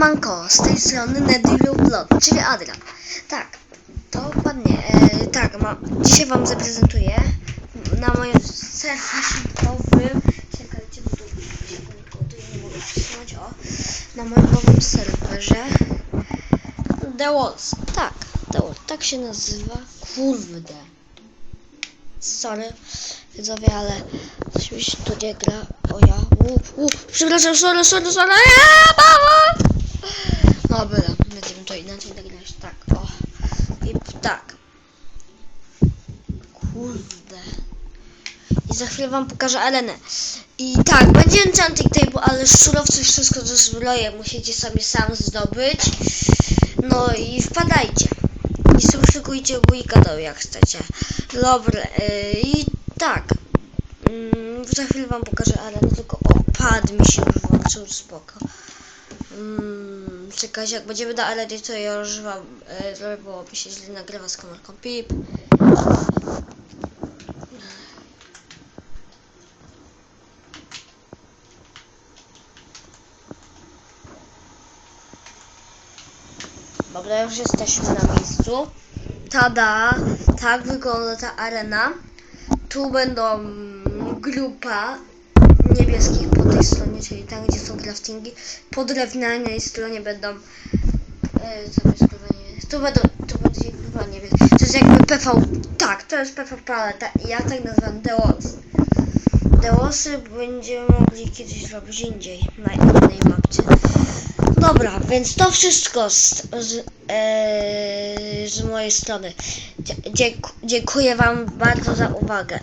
Siemanko, z tej strony Nedivil Blood, czyli Adrian. Tak, to ładnie. E, tak, ma, dzisiaj wam zaprezentuję na moim serwerze nowym. Czekajcie, tu nie mogę przesunąć. O, na moim nowym serwerze. The Walls. Tak, The Walls, tak się nazywa. Kurde. Sorry, widzowie, ale coś mi się tu nie gra. O ja, u, u, przepraszam, sorry, sorry, sorry, ja, mama! Nagrać, tak, o. I tak. Kurde. I za chwilę wam pokażę arenę. I tak, będzie enchanting table, ale surowce wszystko do zbroje musicie sobie sam zdobyć. No i wpadajcie. I subskrybujcie mój kanał jak chcecie. Dobra, yy, i tak. Mm, za chwilę wam pokażę arenę, tylko opad mi się już włączył, spoko. Mm, czekajcie, jak będziemy na arenie, to ja używam, e, trochę było mi się źle nagrywa z kamerką PIP. Dobra, już jesteśmy na miejscu. Tada, tak wygląda ta arena. Tu będą grupa niebieskich po tej stronie, czyli tam, gdzie są craftingi. Po drewnianej stronie będą. Co jest pływanie? Tu będą. Tu będzie grupa niebieska. To jest jakby PV. Tak, to jest PV paleta. I ja tak nazywam. The Wallsy będziemy mogli kiedyś zrobić indziej na innej mapce. Dobra, więc to wszystko z, z, e, z mojej strony. Dziękuję Wam bardzo za uwagę.